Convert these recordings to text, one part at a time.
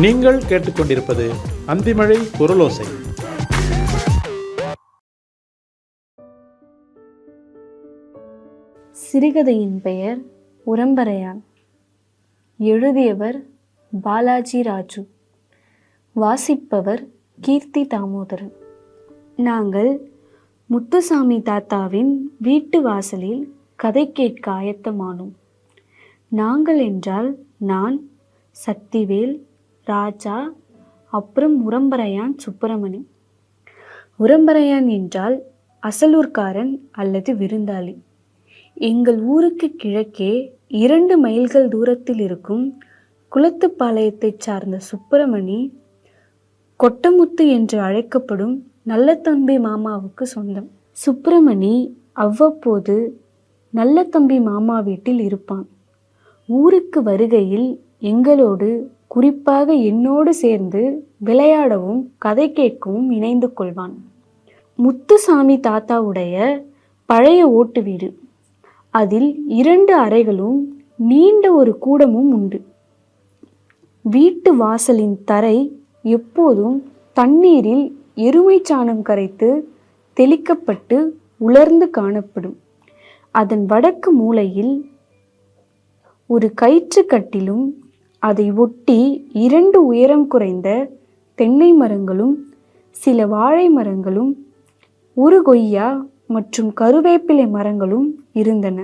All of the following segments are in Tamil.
நீங்கள் கேட்டுக்கொண்டிருப்பது அந்திமழை குரலோசை. சிறுகதையின் பெயர் உரம்பரையான் எழுதியவர் பாலாஜி ராஜு. வாசிப்பவர் கீர்த்தி தாமோதரன். நாங்கள் முத்துசாமி தாத்தாவின் வீட்டு வாசலில் கதை கேட்க ஆயத்தமானோம். நாங்கள் என்றால் நான் சக்திவேல் ராஜா அப்புறம் உரம்பரையான் சுப்பிரமணி. உரம்பரையான் என்றால் அசலூர்காரன் அல்லது விருந்தாளி. எங்கள் ஊருக்கு கிழக்கே இரண்டு மைல்கள் தூரத்தில் இருக்கும் குளத்துப்பாளையத்தைச் சார்ந்த சுப்பிரமணி கொட்டமுத்து என்று அழைக்கப்படும் நல்ல தம்பி மாமாவுக்கு சொந்தம். சுப்பிரமணி அவ்வப்போது நல்ல தம்பி மாமா வீட்டில் இருப்பான். ஊருக்கு வருகையில் எங்களோடு குறிப்பாக என்னோடு சேர்ந்து விளையாடவும் கதை கேட்கவும் இணைந்து கொள்வான். முத்துசாமி தாத்தாவுடைய பழைய ஓட்டு வீடு. அதில் இரண்டு அறைகளும் நீண்ட ஒரு கூடமும் உண்டு. வீட்டு வாசலின் தரை எப்போதும் தண்ணீரில் எருமைச் சாணம் கரைத்து தெளிக்கப்பட்டு உலர்ந்து காணப்படும். அதன் வடக்கு மூலையில் ஒரு கயிற்று கட்டிலும் அதை ஒட்டி இரண்டு உயரம் குறைந்த தென்னை மரங்களும் சில வாழை மரங்களும் ஒரு கொய்யா மற்றும் கருவேப்பிலை மரங்களும் இருந்தன.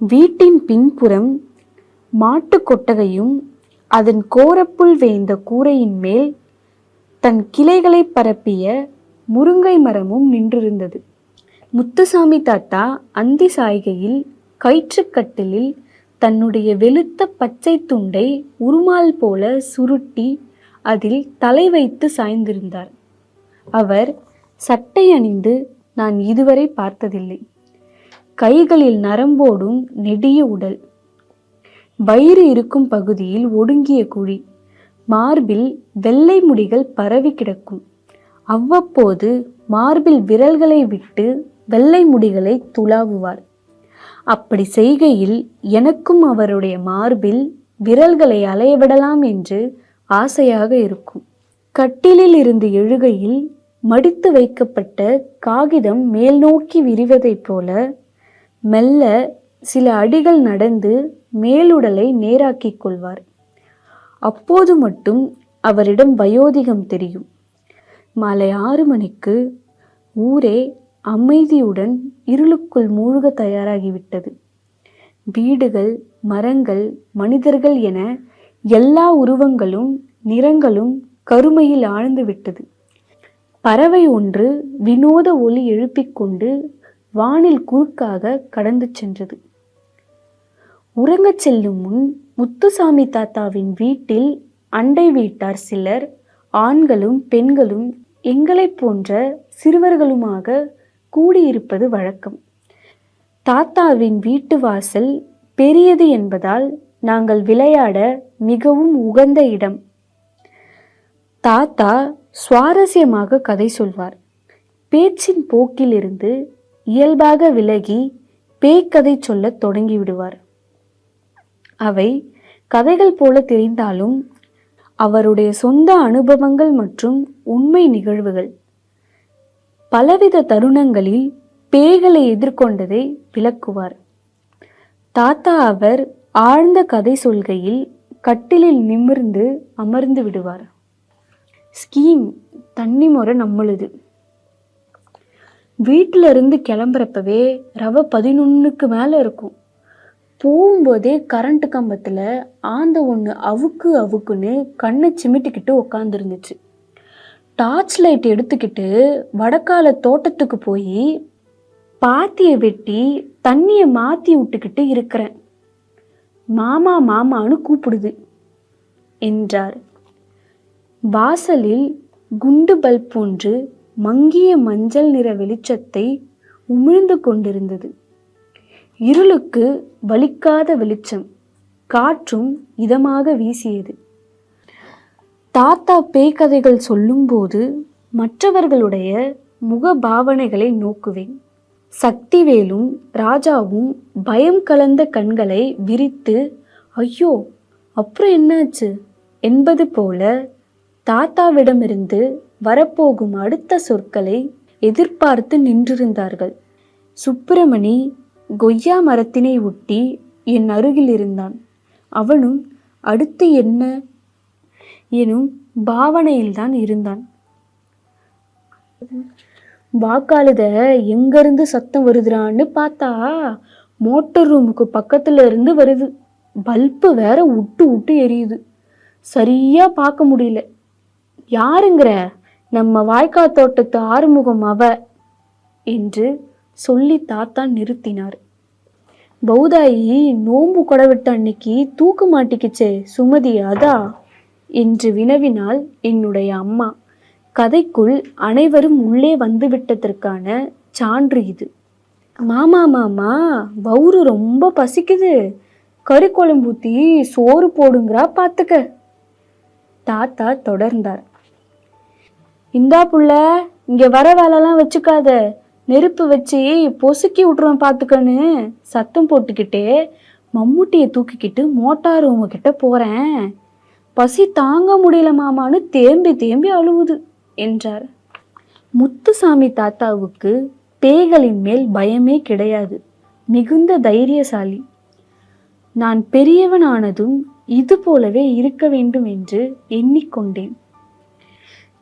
வீட்டின் பின்புறம் மாட்டுக் கொட்டகையும் அதன் கோரப்புல் வேய்ந்த கூரையின் மேல் தன் கிளைகளை பரப்பிய முருங்கை மரமும் நின்றிருந்தது. முத்துசாமி தாத்தா அந்தி சாய்கையில் கயிற்றுக்கட்டிலில் தன்னுடைய வெளுத்த பச்சை துண்டை உருமால் போல சுருட்டி அதில் தலை வைத்து சாய்ந்திருந்தார். அவர் சட்டை அணிந்து நான் இதுவரை பார்த்ததில்லை. கைகளில் நரம்போடும் நெடிய உடல். வயிறு இருக்கும் பகுதியில் ஒடுங்கிய குழி. மார்பில் வெள்ளை முடிகள் பரவி கிடக்கும். அவ்வப்போது மார்பில் விரல்களை விட்டு வெள்ளை முடிகளை துளாவுவார். அப்படி செய்கையில் எனக்கும் அவருடைய மார்பில் விரல்களை அலையவிடலாம் என்று ஆசையாக இருக்கும். கட்டிலில் இருந்து எழுகையில் மடித்து வைக்கப்பட்ட காகிதம் மேல் நோக்கி விரிவதைப் போல மெல்ல சில அடிகள் நடந்து மேலுடலை நேராக்கிக் கொள்வார். அப்போது மட்டும் அவரிடம் வயோதிகம் தெரியும். மாலை ஆறு மணிக்கு ஊரே அமைதியுடன் இருளுக்குள் மூழ்க தயாராகிவிட்டது. வீடுகள் மரங்கள் மனிதர்கள் என எல்லா உருவங்களும் நிறங்களும் கருமையில் ஆழ்ந்து விட்டது பறவை ஒன்று வினோத ஒலி எழுப்பிக்கொண்டு வானில் குறுக்காக கடந்து சென்றது. உறங்கச் செல்லும் முன் முத்துசாமி தாத்தாவின் வீட்டில் அண்டை வீட்டார் சிலர் ஆண்களும் பெண்களும் எங்களைப் போன்ற சிறுவர்களுமாக கூடியிருப்பது வழக்கம். தாத்தாவின் வீட்டு வாசல் பெரியது என்பதால் நாங்கள் விளையாட மிகவும் உகந்த இடம். தாத்தா சுவாரஸ்யமாக கதை சொல்வார். பேச்சின் போக்கிலிருந்து இயல்பாக விலகி பேய்க்கதை சொல்லத் தொடங்கிவிடுவார். அவை கதைகள் போல தெரிந்தாலும் அவருடைய சொந்த அனுபவங்கள் மற்றும் உண்மை நிகழ்வுகள் பலவித தருணங்களில் பேய்களை எதிர்கொண்டதை விளக்குவார். தாத்தா அவர் ஆழ்ந்த கதை சொல்கையில் கட்டிலில் நிமிர்ந்து அமர்ந்து விடுவார். ஸ்கீம் தண்ணி முறை நம்மளுது வீட்டில இருந்து கிளம்புறப்பவே ரவை பதினொன்றுக்கு மேலே இருக்கும். போகும்போதே கரண்ட் கம்பத்தில் ஆந்த ஒன்று அவுக்கு அவுக்குன்னு கண்ணை சிமிட்டிக்கிட்டு உக்காந்துருந்துச்சு. டார்ச் லைட் எடுத்துக்கிட்டு வடக்கால தோட்டத்துக்கு போய் பாத்தியை வெட்டி தண்ணியை மாற்றி விட்டுக்கிட்டு இருக்கிறேன். மாமா மாமான்னு கூப்பிடுது என்றார். வாசலில் குண்டு பல்ப் ஒன்று மங்கிய மஞ்சள் நிற வெளிச்சத்தை உமிழ்ந்து கொண்டிருந்தது. இருளுக்கு வலிக்காத வெளிச்சம் காற்றும் இதமாக வீசியது. தாத்தா பேய்க்கதைகள் சொல்லும்போது மற்றவர்களுடைய முக பாவனைகளை நோக்குவேன். சக்திவேலும் ராஜாவும் பயம் கலந்த கண்களை விரித்து ஐயோ அப்புறம் என்னாச்சு? என்பது போல தாத்தாவிடமிருந்து வரப்போகும் அடுத்த சொற்களை எதிர்பார்த்து நின்றிருந்தார்கள். சுப்பிரமணி கொய்யா மரத்தினை ஒட்டி என் அருகில் இருந்தான். அவனும் அடுத்து என்ன எனும் பாவனையில்தான் இருந்தான். வாக்காளுத எங்கிருந்து சத்தம் வருதுறான்னு பார்த்தா மோட்டர் ரூமுக்கு பக்கத்துல இருந்து வருது. பல்பு வேற விட்டு விட்டு எரியுது. சரியா பார்க்க முடியல. யாருங்கிற நம்ம வாய்க்கா தோட்டத்து ஆறுமுகம் அவ என்று சொல்லி தாத்தா நிறுத்தினார். பௌதாயி நோம்பு கொடவிட்ட அன்னைக்கு தூக்க மாட்டிக்கிச்சே சுமதி அதா? என்று வினவினாள் என்னுடைய அம்மா. கதைக்குள் அனைவரும் உள்ளே வந்துவிட்டதற்கான சான்று இது. மாமா மாமா வவுறு ரொம்ப பசிக்குது. கறி குழம்பு ஊத்தி சோறு போடுங்கிறா பார்த்துக்க தாத்தா தொடர்ந்தார். இந்தா புள்ள இங்க வர வேலைலாம் வச்சுக்காத. நெருப்பு வச்சு பொசுக்கி விட்டுருவேன் பார்த்துக்கன்னு சத்தம் போட்டுக்கிட்டே மம்முட்டியை தூக்கிக்கிட்டு மோட்டார் ரூமு போகிறேன் பசி தாங்க முடியல மாமான்னு தேம்பி தேம்பி அழுவுது என்றார். முத்துசாமி தாத்தாவுக்கு பேய்களின் மேல் பயமே கிடையாது. மிகுந்த தைரியசாலி. நான் பெரியவனானதும் இது போலவே இருக்க வேண்டும் என்று எண்ணிக்கொண்டேன்.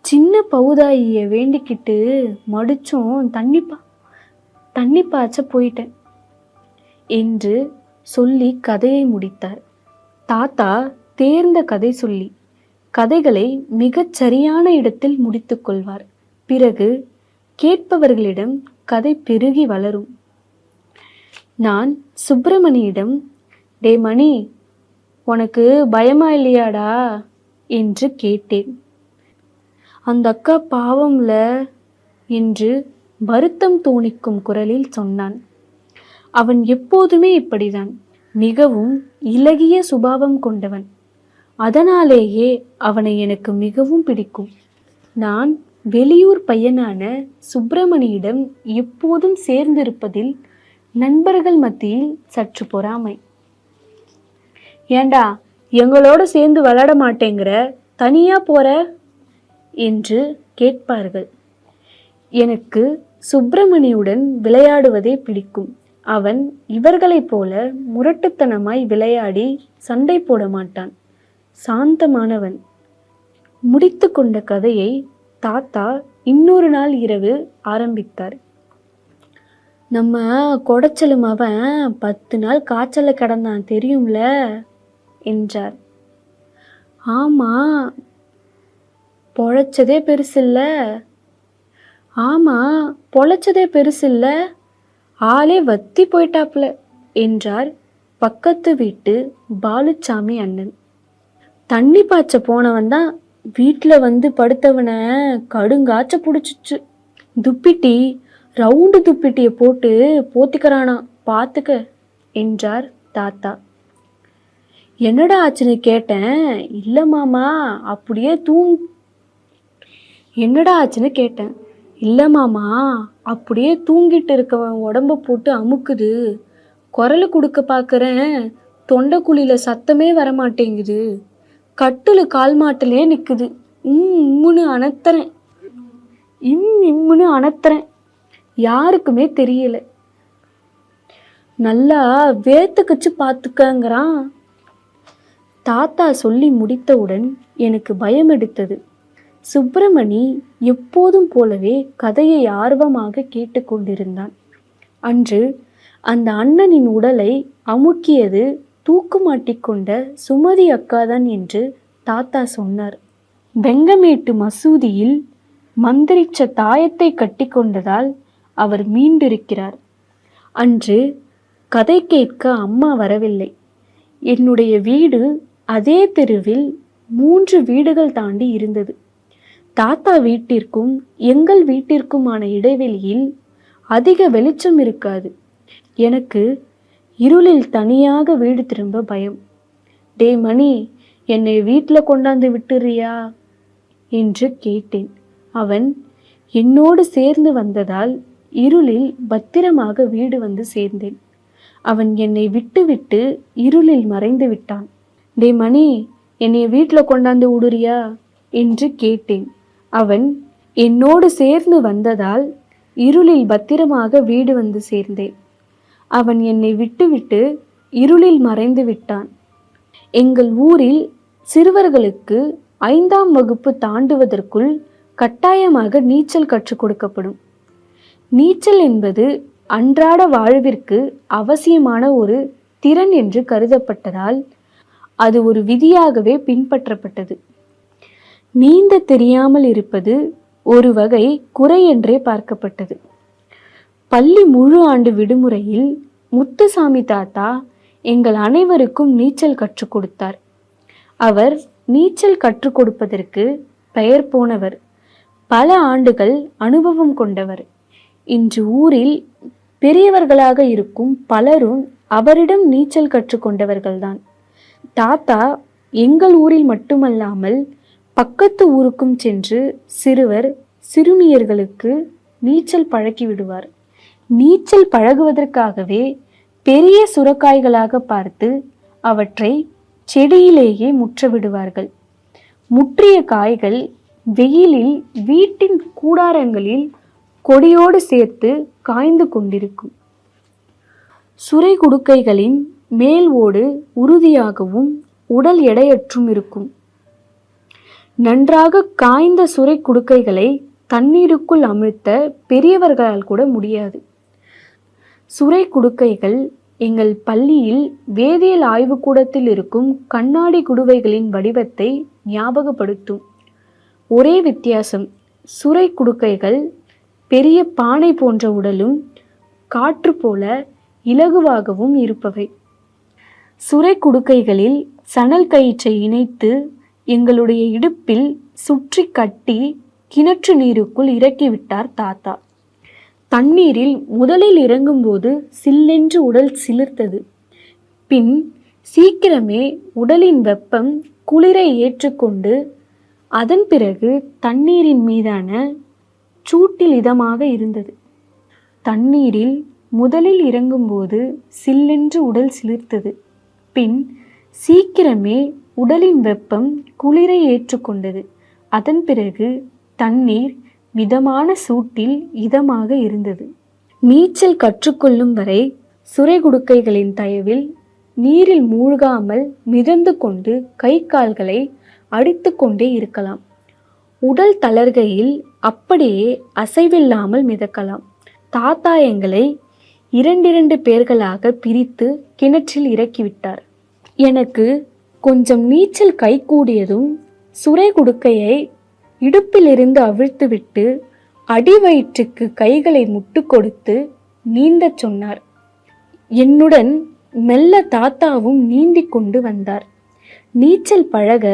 சின்ன பௌதாயிய வேண்டிக்கிட்டு மடிச்சும் தண்ணிப்பா தண்ணி பாய்ச்ச போயிட்டேன் என்று சொல்லி கதையை முடித்தார். தாத்தா தேர்ந்த கதை சொல்லி கதைகளை மிகச் சரியான இடத்தில் முடித்துக்கொள்வார் பிறகு கேட்பவர்களிடம் கதை பெருகி வளரும். நான் சுப்பிரமணியிடம் டே மணி உனக்கு பயமா இல்லையாடா? என்று கேட்டேன். அந்த அக்கா பாவம்ல என்று வருத்தம் தோணிக்கும் குரலில் சொன்னான். அவன் எப்போதுமே இப்படிதான். மிகவும் இலகிய சுபாவம் கொண்டவன். அதனாலேயே அவனை எனக்கு மிகவும் பிடிக்கும். நான் வெளியூர் பையனான சுப்பிரமணியிடம் எப்போதும் சேர்ந்திருப்பதில் நண்பர்கள் மத்தியில் சற்று பொறாமை. ஏண்டா எங்களோட சேர்ந்து விளையாட மாட்டேங்கிற? தனியா போற? என்று கேட்பார்கள். எனக்கு சுப்பிரமணியுடன் விளையாடுவதே பிடிக்கும். அவன் இவர்களைப் போல முரட்டுத்தனமாய் விளையாடி சண்டை போட மாட்டான். சாந்தமானவன். முடித்து கொண்ட கதையை தாத்தா இன்னொரு நாள் இரவு ஆரம்பித்தார். நம்ம குடைச்சலும் அவன் பத்து நாள் காய்ச்சல கிடந்தான் தெரியும்ல? என்றார். ஆமா பொழைச்சதே பெருசில்ல? ஆமா பொழைச்சதே பெருசில்ல? ஆளே வத்தி போயிட்டாப்ல என்றார் பக்கத்து வீட்டு பாலுச்சாமி அண்ணன். தண்ணி பாய்ச்ச போனவன் தான் வீட்டில் வந்து படுத்தவனை கடுங்காய்ச்ச பிடிச்சிச்சு. துப்பிட்டி ரவுண்டு துப்பிட்டியை போட்டு போத்திக்கிறானா பார்த்துக்க என்றார் தாத்தா. என்னடா ஆச்சுன்னு கேட்டேன் இல்லை மாமா அப்படியே தூங் என்னடா ஆச்சுன்னு கேட்டேன் இல்லை மாமா அப்படியே தூங்கிட்டு இருக்கவன் உடம்ப போட்டு அமுக்குது. குரல் கொடுக்க பார்க்குறேன் தொண்டை குழியில் சத்தமே வர மாட்டேங்குது கட்டில் கால் மாட்டிலே நிற்குது உம் இம்முன்னு அனத்துறேன் இம் இம்முன்னு அனத்துறேன் யாருக்குமே தெரியல. நல்லா வேத்துக்குச்சு பார்த்துக்கங்கிறான் தாத்தா சொல்லி முடித்தவுடன் எனக்கு பயம் எடுத்தது சுப்பிரமணி எப்போதும் போலவே கதையை ஆர்வமாக கேட்டுக்கொண்டிருந்தான். அன்று அந்த அண்ணனின் உடலை அமுக்கியது தூக்குமாட்டிக்கொண்ட சுமதி அக்காதான் என்று தாத்தா சொன்னார். வெங்கமேட்டு மசூதியில் மந்திரிச்ச தாயத்தை கட்டிக்கொண்டதால் அவர் மீண்டிருக்கிறார். அன்று கதை கேட்க அம்மா வரவில்லை. என்னுடைய வீடு அதே தெருவில் மூன்று வீடுகள் தாண்டி இருந்தது. தாத்தா வீட்டிற்கும் எங்கள் வீட்டிற்குமான இடைவெளியில் அதிக வெளிச்சம் இருக்காது. எனக்கு இருளில் தனியாக வீடு திரும்ப பயம். டே மணி என்னை வீட்டில் கொண்டாந்து விட்டுறியா? என்று கேட்டேன். அவன் என்னோடு சேர்ந்து வந்ததால் இருளில் பத்திரமாக வீடு வந்து சேர்ந்தேன். அவன் என்னை விட்டுவிட்டு இருளில் மறைந்து விட்டான். டே மணி என்னை வீட்டில் கொண்டாந்து விடுறியா என்று கேட்டேன். அவன் என்னோடு சேர்ந்து வந்ததால் இருளில் பத்திரமாக வீடு வந்து சேர்ந்தேன். அவன் என்னை விட்டுவிட்டு இருளில் மறைந்து விட்டான். எங்கள் ஊரில் சிறுவர்களுக்கு ஐந்தாம் வகுப்பு தாண்டுவதற்குள் கட்டாயமாக நீச்சல் கற்றுக் கொடுக்கப்படும். நீச்சல் என்பது அன்றாட வாழ்விற்கு அவசியமான ஒரு திறன் என்று கருதப்பட்டதால் அது ஒரு விதியாகவே பின்பற்றப்பட்டது. நீந்த தெரியாமல் இருப்பது ஒரு வகை குறை என்றே பார்க்கப்பட்டது. பள்ளி முழு ஆண்டு விடுமுறையில் முத்துசாமி தாத்தா எங்கள் அனைவருக்கும் நீச்சல் கற்றுக் கொடுத்தார். அவர் நீச்சல் கற்றுக் கொடுப்பதற்கு பெயர் போனவர். பல ஆண்டுகள் அனுபவம் கொண்டவர். இன்று ஊரில் பெரியவர்களாக இருக்கும் பலரும் அவரிடம் நீச்சல் கற்றுக்கொண்டவர்கள்தான் தாத்தா எங்கள் ஊரில் மட்டுமல்லாமல் பக்கத்து ஊருக்கும் சென்று சிறுவர் சிறுமியர்களுக்கு நீச்சல் பழக்கி விடுவார். நீச்சல் பழகுவதற்காகவே பெரிய சுரக்காய்களாக பார்த்து அவற்றை செடியிலேயே முற்ற விடுவார்கள் முற்றிய காய்கள் வெயிலில் வீட்டின் கூடாரங்களில் கொடியோடு சேர்த்து காய்ந்து கொண்டிருக்கும். சுரை குடுக்கைகளின் மேல் ஓடு உறுதியாகவும் உடல் எடையற்றும் இருக்கும். நன்றாக காய்ந்த சுரை குடுக்கைகளை தண்ணீருக்குள் அமிழ்த்த பெரியவர்களால் கூட முடியாது. சுரை குடுக்கைகள் எங்கள் பள்ளியில் வேதியியல் ஆய்வுக்கூடத்தில் இருக்கும் கண்ணாடி குடுவைகளின் வடிவத்தை ஞாபகப்படுத்தும். ஒரே வித்தியாசம் சுரை குடுக்கைகள் பெரிய பானை போன்ற உடலும் காற்று போல இலகுவாகவும் இருப்பவை. சுரை குடுக்கைகளில் சணல் கயிற்றை இணைத்து எங்களுடைய இடுப்பில் சுற்றி கட்டி கிணற்று நீருக்குள் இறக்கிவிட்டார் தாத்தா. தண்ணீரில் முதலில் இறங்கும்போது சில்லென்று உடல் சிலிர்த்தது. பின் சீக்கிரமே உடலின் வெப்பம் குளிரை ஏற்றுக்கொண்டு அதன் பிறகு தண்ணீரின் மீதான சூட்டில் இதமாக இருந்தது. தண்ணீரில் முதலில் இறங்கும்போது சில்லென்று உடல் சிலிர்த்தது. பின் சீக்கிரமே உடலின் வெப்பம் குளிரை ஏற்றுக்கொண்டது. அதன் பிறகு தண்ணீர் மிதமான சூட்டில் இதமாக இருந்தது. நீச்சல் கற்றுக்கொள்ளும் வரை சுரைகுடுக்கைகளின் தயவில் நீரில் மூழ்காமல் மிதந்து கொண்டு கை கால்களை அடித்து கொண்டே இருக்கலாம். உடல் தளர்கையில் அப்படியே அசைவில்லாமல் மிதக்கலாம். தாத்தா எங்களை இரண்டிரண்டு பேர்களாக பிரித்து கிணற்றில் இறக்கிவிட்டார். எனக்கு கொஞ்சம் நீச்சல் கைகூடியதும் சுரை குடுக்கையை இடுப்பிலிருந்து அவிழ்த்துவிட்டு அடிவயிற்றுக்கு கைகளை முட்டு கொடுத்து நீந்தச் சொன்னார். என்னுடன் மெல்ல தாத்தாவும் நீந்திக் கொண்டு வந்தார். நீச்சல் பழக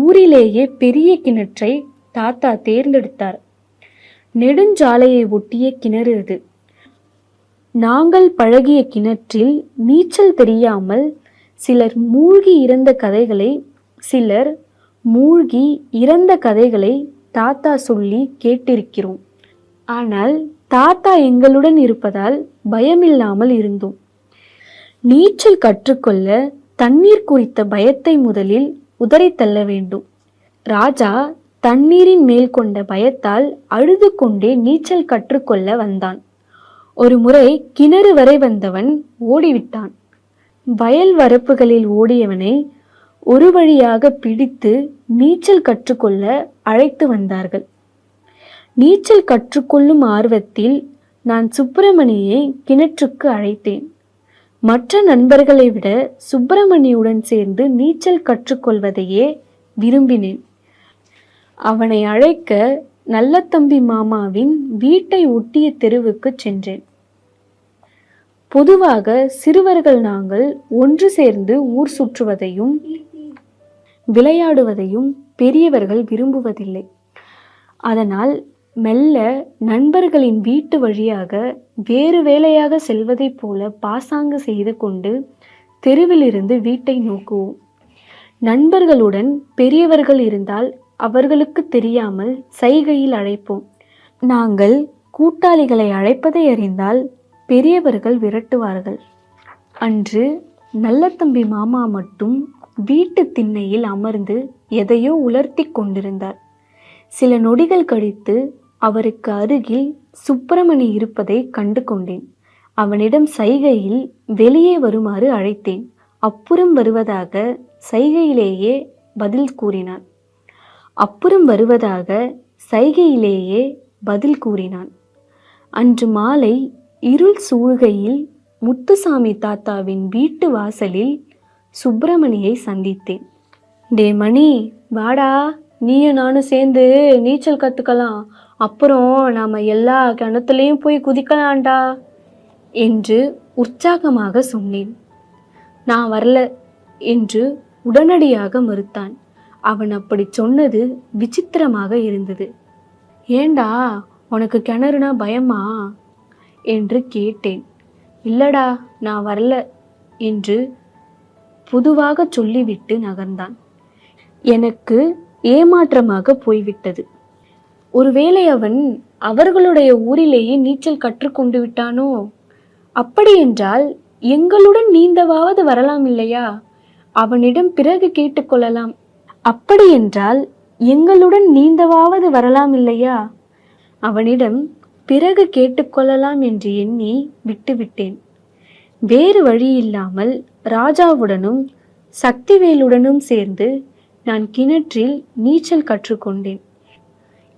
ஊரிலேயே பெரிய கிணற்றை தாத்தா தேர்ந்தெடுத்தார். நெடுஞ்சாலையை ஒட்டிய கிணறு அது நாங்கள் பழகிய கிணற்றில் நீச்சல் தெரியாமல் சிலர் மூழ்கி இறந்த கதைகளை சிலர் மூழ்கி இறந்த கதைகளை தாத்தா சொல்லி கேட்டிருக்கிறோம். ஆனால் தாத்தா எங்களுடன் இருப்பதால் பயமில்லாமல் இருந்தோம். நீச்சல் கற்றுக்கொள்ள தண்ணீர் குறித்த பயத்தை முதலில் உதறி தள்ள வேண்டும். ராஜா தண்ணீரின் மேல் கொண்ட பயத்தால் அழுது கொண்டே நீச்சல் கற்றுக்கொள்ள வந்தான். ஒரு முறை கிணறு வரை வந்தவன் ஓடிவிட்டான். வயல் வரப்புகளில் ஓடியவனை ஒரு வழியாக பிடித்து நீச்சல் கற்றுக்கொள்ள அழைத்து வந்தார்கள். நீச்சல் கற்றுக்கொள்ளும் ஆர்வத்தில் நான் சுப்பிரமணியை கிணற்றுக்கு அழைத்தேன். மற்ற நண்பர்களை விட சுப்பிரமணியுடன் சேர்ந்து நீச்சல் கற்றுக்கொள்வதையே விரும்பினேன். அவனை அழைக்க நல்லத்தம்பி மாமாவின் வீட்டை ஒட்டிய தெருவுக்கு சென்றேன். பொதுவாக சிறுவர்கள் நாங்கள் ஒன்று சேர்ந்து ஊர் சுற்றுவதையும் விளையாடுவதையும் பெரியவர்கள் விரும்புவதில்லை. அதனால் மெல்ல நண்பர்களின் வீட்டு வழியாக வேறு வேலையாக செல்வதைப் போல பாசாங்கு செய்து கொண்டு தெருவிலிருந்து வீட்டை நோக்குவோம். நண்பர்களுடன் பெரியவர்கள் இருந்தால் அவர்களுக்கு தெரியாமல் சைகையில் அழைப்போம். நாங்கள் கூட்டாளிகளை அழைப்பதை அறிந்தால் பெரியவர்கள் விரட்டுவார்கள். அன்று நல்லத்தம்பி மாமா மட்டும் வீட்டு திண்ணையில் அமர்ந்து எதையோ உலர்த்தி கொண்டிருந்தார். சில நொடிகள் கழித்து அவருக்கு அருகில் சுப்பிரமணி இருப்பதை கண்டு கொண்டேன் அவனிடம் சைகையில் வெளியே வருமாறு அழைத்தேன். அப்புறம் வருவதாக சைகையிலேயே பதில் கூறினான். அப்புறம் வருவதாக சைகையிலேயே பதில் கூறினான். அன்று மாலை இருள் சூழ்கையில் முத்துசாமி தாத்தாவின் வீட்டு வாசலில் சுப்பிரமணியை சந்தித்தேன். டே மணி வாடா. நீயும் நானும் சேர்ந்து நீச்சல் கற்றுக்கலாம் அப்புறம் நாம் எல்லா கிணத்துலேயும் போய் குதிக்கலாம்டா என்று உற்சாகமாக சொன்னேன். நான் வரல என்று உடனடியாக மறுத்தான். அவன் அப்படி சொன்னது விசித்திரமாக இருந்தது. ஏண்டா உனக்கு கிணறுனா பயமா? என்று கேட்டேன். இல்லடா நான் வரல என்று புதுவாக சொல்லிவிட்டு நகர்ந்தான். எனக்கு ஏமாற்றமாக போய்விட்டது. ஒருவேளை அவன் அவர்களுடைய ஊரிலேயே நீச்சல் கற்றுக்கொண்டு விட்டானோ? அப்படியென்றால் எங்களுடன் நீந்தவாவது வரலாம் இல்லையா? அவனிடம் பிறகு கேட்டுக்கொள்ளலாம் அப்படியென்றால் எங்களுடன் நீந்தவாவது வரலாம் இல்லையா? அவனிடம் பிறகு கேட்டுக்கொள்ளலாம் என்று எண்ணி விட்டுவிட்டேன். வேறு வழியில்லாமல் ராஜாவுடனும் சக்திவேலுடனும் சேர்ந்து நான் கிணற்றில் நீச்சல் கற்றுக்கொண்டேன்.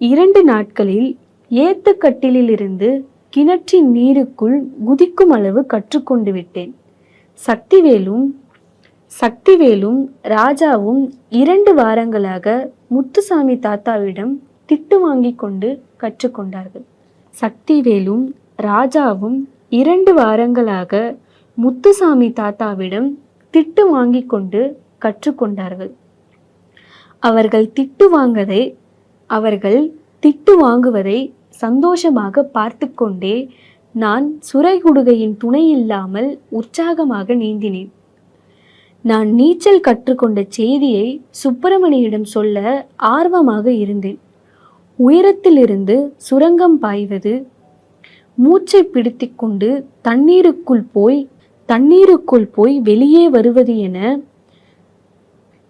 இரண்டு நாட்களில் ஏத்துக்கட்டிலிருந்து கிணற்றின் நீருக்குள் குதிக்கும் அளவு கற்றுக்கொண்டு விட்டேன். சக்திவேலும் சக்திவேலும் ராஜாவும் இரண்டு வாரங்களாக முத்துசாமி தாத்தாவிடம் திட்டு வாங்கி கொண்டு கற்றுக்கொண்டார்கள். சக்திவேலும் ராஜாவும் இரண்டு வாரங்களாக முத்துசாமி தாத்தாவிடம் திட்டு வாங்கி கொண்டு கற்றுக்கொண்டார்கள் அவர்கள் திட்டு வாங்கதை அவர்கள் திட்டு வாங்குவதை சந்தோஷமாக பார்த்து கொண்டே நான் சுரைகுடுகையின் துணை இல்லாமல் உற்சாகமாக நீந்தினேன். நான் நீச்சல் கற்றுக்கொண்ட செய்தியை சுப்பிரமணியிடம் சொல்ல ஆர்வமாக இருந்தேன். உயரத்திலிருந்து சுரங்கம் பாய்வது மூச்சை பிடித்துக்கொண்டு தண்ணீருக்குள் போய் தண்ணீருக்குள் போய் வெளியே வருவது என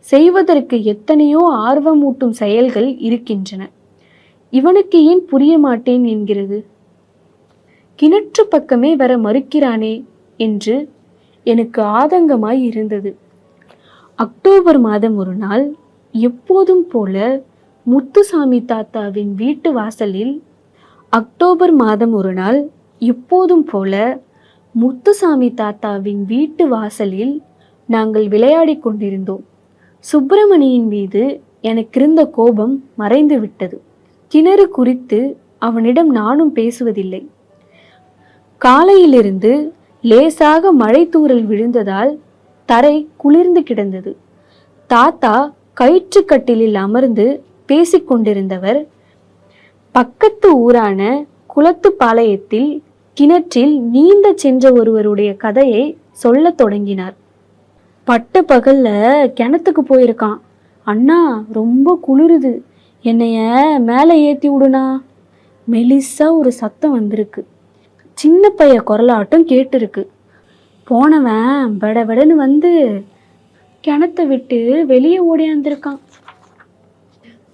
செய்வதற்கு எத்தனையோ ஆர்வமூட்டும் செயல்கள் இருக்கின்றன. இவனுக்கு ஏன் புரிய மாட்டேன் என்கிறது? கிணற்று பக்கமே வர மறுக்கிறானே என்று எனக்கு ஆதங்கமாய் இருந்தது. அக்டோபர் மாதம் ஒரு நாள் எப்போதும் போல முத்துசாமி தாத்தாவின் வீட்டு வாசலில் அக்டோபர் மாதம் ஒரு நாள் எப்போதும் போல முத்துசாமி தாத்தாவின் வீட்டு வாசலில் நாங்கள் விளையாடிக் கொண்டிருந்தோம். சுப்பிரமணியின் மீது எனக்கிருந்த கோபம் மறைந்து விட்டது. கிணறு குறித்து அவனிடம் நானும் பேசுவதில்லை. காலையிலிருந்து லேசாக மழை தூறல் விழுந்ததால் தரை குளிர்ந்து கிடந்தது. தாத்தா கயிற்றுக்கட்டிலில் அமர்ந்து பேசிக்கொண்டிருந்தவர் பக்கத்து ஊரான குளத்துப்பாளையத்தில் கிணற்றில் நீந்த சென்ற ஒருவருடைய கதையை சொல்ல தொடங்கினார். பட்ட பகல்ல கிணத்துக்கு போயிருக்கான். அண்ணா ரொம்ப குளிருது. என்னைய மேலே ஏற்றி விடுனா? மெலிசா ஒரு சத்தம் வந்திருக்கு. சின்ன பைய குரலாட்டம் கேட்டிருக்கு. போனவன் படபடன்னு வந்து கிணத்தை விட்டு வெளியே ஓடியாந்திருக்கான்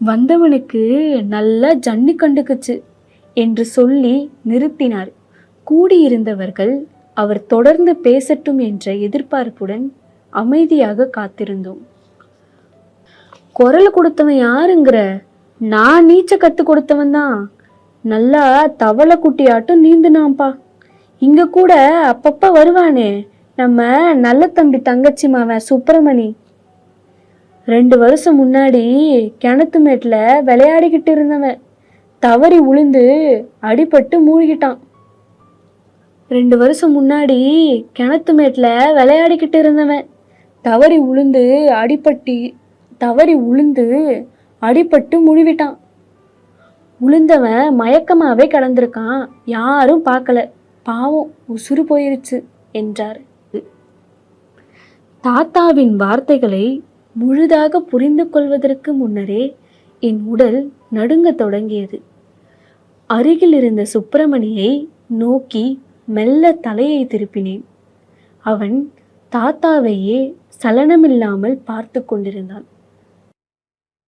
வந்தவனுக்கு நல்லா ஜன்னி கண்டுக்குச்சு என்று சொல்லி நிறுத்தினார். கூடியிருந்தவர்கள் அவர் தொடர்ந்து பேசட்டும் என்ற எதிர்பார்ப்புடன் அமைதியாக காத்திருந்தோம். குரல் கொடுத்தவன் யாருங்கிற? நான் நீச்ச கத்து கொடுத்தவன் தான். நல்லா தவளை குட்டியாட்டம் நீந்துனான்ப்பா. இங்க கூட அப்பப்ப வருவானே. நம்ம நல்ல தம்பி தங்கச்சி மாவன் சுப்பிரமணி. ரெண்டு வருஷம் முன்னாடி கிணத்து மேட்டில் விளையாடிக்கிட்டு இருந்தவன். தவறி உளுந்து அடிபட்டு மூழ்கிட்டான். ரெண்டு வருஷம் முன்னாடி கிணத்து மேட்டில் விளையாடிக்கிட்டு இருந்தவன். தவறி உளுந்து அடிபட்டி தவறி உளுந்து அடிபட்டு முழுவிட்டான். உளுந்தவன் மயக்கமாகவே கடந்திருக்கான். யாரும் பார்க்கல. பாவம் உசுறு போயிருச்சு என்றார். தாத்தாவின் வார்த்தைகளை முழுதாக புரிந்து கொள்வதற்கு முன்னரே என் உடல் நடுங்க தொடங்கியது. அருகில் இருந்த சுப்பிரமணியை நோக்கி மெல்ல தலையை திருப்பினேன். அவன் தாத்தாவையே சலனமில்லாமல் பார்த்து கொண்டிருந்தான்.